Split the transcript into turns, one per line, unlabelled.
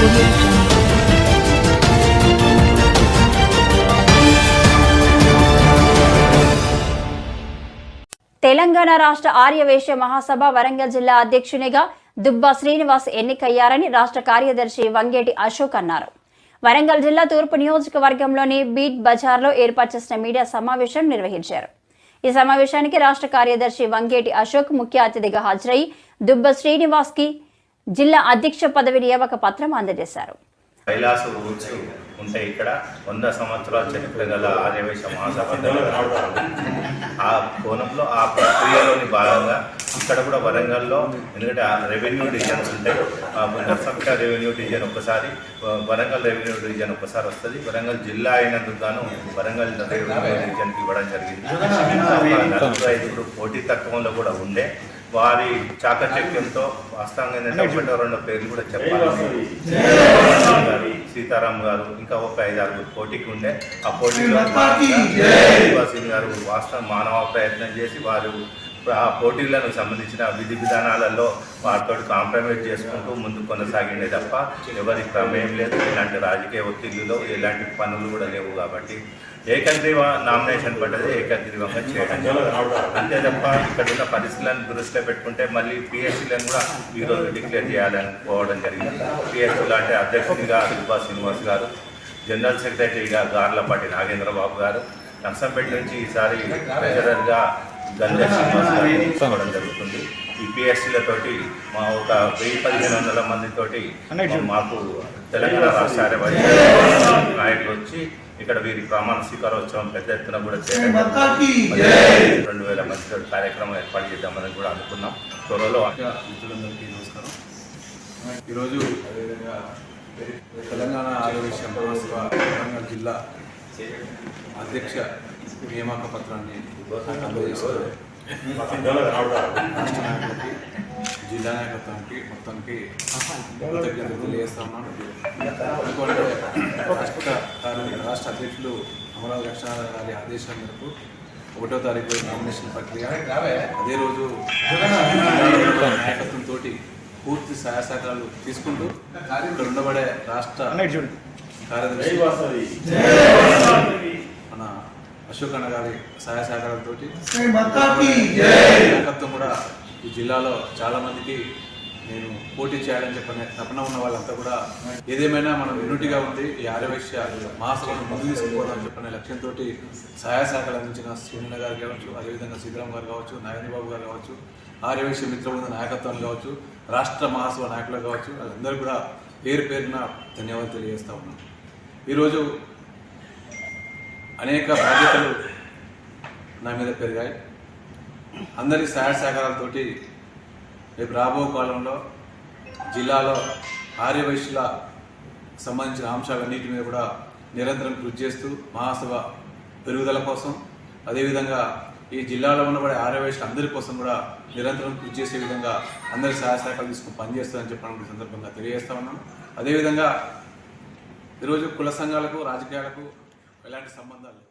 తెలంగాణ రాష్ట్ర ఆర్యవేశ్య మహాసభ వరంగల్ జిల్లా అధ్యక్షునిగా దుబ్బా శ్రీనివాస్ ఎన్నికయ్యారని రాష్ట్ర కార్యదర్శి వంగేటి అశోక్ అన్నారు. వరంగల్ జిల్లా తూర్పు నియోజకవర్గంలోని బీట్ బజార్లో ఏర్పాటు చేసిన మీడియా సమావేశం నిర్వహించారు. ఈ సమావేశానికి రాష్ట్ర కార్యదర్శి వంగేటి అశోక్ ముఖ్య అతిథిగా హాజరై దుబ్బ శ్రీనివాస్కి జిల్లా అధ్యక్ష పదవి నియామక పత్రం అందజేశారు.
కైలాస రూట్స్ ఉంటాయి ఇక్కడ వంద సంవత్సరాల చరిత్ర గల ఆర్యవేశ ఆ కోణంలో ఆ ప్రక్రియలోని భాగంగా ఇక్కడ కూడా వరంగల్లో ఎందుకంటే రెవెన్యూ డివిజన్స్ ఉంటాయి రెవెన్యూ డివిజన్ ఒకసారి వరంగల్ రెవెన్యూ డివిజన్ ఒకసారి వస్తుంది. వరంగల్ జిల్లా అయినందుకు గాను వరంగల్ రెవెన్యూ డివిజన్కి ఇవ్వడం జరిగింది. ఇంకా నలుగురు ఐదుగురు పోటీ తత్వంలో కూడా ఉండే వారి చాకచక్యంతో వాస్తవంగా ఏంటంటే ఒకటో రెండో పేర్లు కూడా చెప్పాలి. గారు సీతారాం గారు ఇంకా ఒక ఐదు ఆరుగురు పోటీకి ఉండే ఆ పోటీలో గారు వాస్తవం మానవ ప్రయత్నం చేసి వారు ఆ పోటీలకు సంబంధించిన విధి విధానాలలో వారితో కాంప్రమైజ్ చేసుకుంటూ ముందు కొనసాగిండే తప్ప ఎవరి ప్రమేయం లేదు. ఇలాంటి రాజకీయ ఒత్తిళ్ళలో ఎలాంటి పనులు కూడా లేవు కాబట్టి ఏకగ్రీవ నామినేషన్ పడ్డది ఏకగ్రీవంగా చేయడం అంతే తప్ప ఇక్కడ ఉన్న పరిస్థితులను దృష్టిలో పెట్టుకుంటే మళ్ళీ పిఎస్సీలను కూడా ఈరోజు డిక్లేర్ చేయాలని పోవడం జరిగింది. పిఎస్సీలు అంటే అధ్యక్షుడిగా దుబ్బా శ్రీనివాస్ గారు జనరల్ సెక్రటరీగా గార్లపాటి నాగేంద్రబాబు గారు నర్సంపేట నుంచి ఈసారి ట్రెజరర్గా గంజా జరుగుతుంది. ఈ పిఎస్సీలతోటి మా ఒక వెయ్యి పదిహేను వందల మందితోటి మాకు తెలంగాణ రాష్ట్ర నాయకులు వచ్చి ఇక్కడ వీరి ప్రమాణ స్వీకారోత్సవం పెద్ద ఎత్తున కూడా చేయడం జరిగింది. రెండు వేల మందితో కార్యక్రమం ఏర్పాటు చేద్దామని కూడా అనుకున్నాం. త్వరలో
మిత్రులందరికీ నమస్కారం. ఈరోజు అదేవిధంగా తెలంగాణ ఆరోగ్య జిల్లా అధ్యక్ష నియామక పత్రాన్ని నాయకులకి జిల్లా నాయకత్వానికి మొత్తానికి కృతజ్ఞతలు తెలియజేస్తా ఉన్నాను ఎందుకంటే రాష్ట్ర కార్య- రాష్ట్ర అధ్యక్షులు అమరావతి లక్ష్మణారాయణ గారి ఆదేశాల మేరకు ఒకటో తారీఖు నామినేషన్ ప్రక్రియ. అదే రోజు నాయకత్వంతో పూర్తి సహాయ సహకారాలు తీసుకుంటూ ఇక్కడ ఉండబడే రాష్ట్ర కార్యదర్శి మన అశోక్ అన్న గారి సహాయ సహకారాలతో నాయకత్వం కూడా ఈ జిల్లాలో చాలా మందికి నేను పోటీ చేయాలని చెప్పని తపన ఉన్న వాళ్ళంతా కూడా ఏదేమైనా మనం యూనిటీగా ఉంది ఈ ఆర్యవైశ్య మహాసభను ముందు తీసుకుపోదామని చెప్పిన లక్ష్యంతో సహాయ సహకారాలు అందించిన శ్రీనిల గారు కావచ్చు అదేవిధంగా సీతారాం గారు కావచ్చు నాగేంద్ర బాబు గారు కావచ్చు ఆర్యవైశ్య మిత్రబృంద నాయకత్వాలు కావచ్చు రాష్ట్ర మహాసభ నాయకులు కావచ్చు వాళ్ళందరూ కూడా పేరు పేరున ధన్యవాదాలు తెలియజేస్తా ఉన్నాను. ఈరోజు అనేక బాధ్యతలు నా మీద పెరిగాయి. అందరి సహాయ సహకారాలతోటి రేపు రాబో కాలంలో జిల్లాలో ఆర్యవైశ్యుల సంబంధించిన అంశాలన్నిటి మీద కూడా నిరంతరం కృషి చేస్తూ మహాసభ పెరుగుదల కోసం అదేవిధంగా ఈ జిల్లాలో ఉన్నబడే ఆర్యవైశ్యులు అందరి కోసం కూడా నిరంతరం కృషి చేసే విధంగా అందరి సహాయ సహకారాలు తీసుకుని పనిచేస్తుందని చెప్పడం సందర్భంగా తెలియజేస్తా ఉన్నాను. అదేవిధంగా ఈరోజు కుల సంఘాలకు రాజకీయాలకు ఎలాంటి సంబంధాలు లేవు.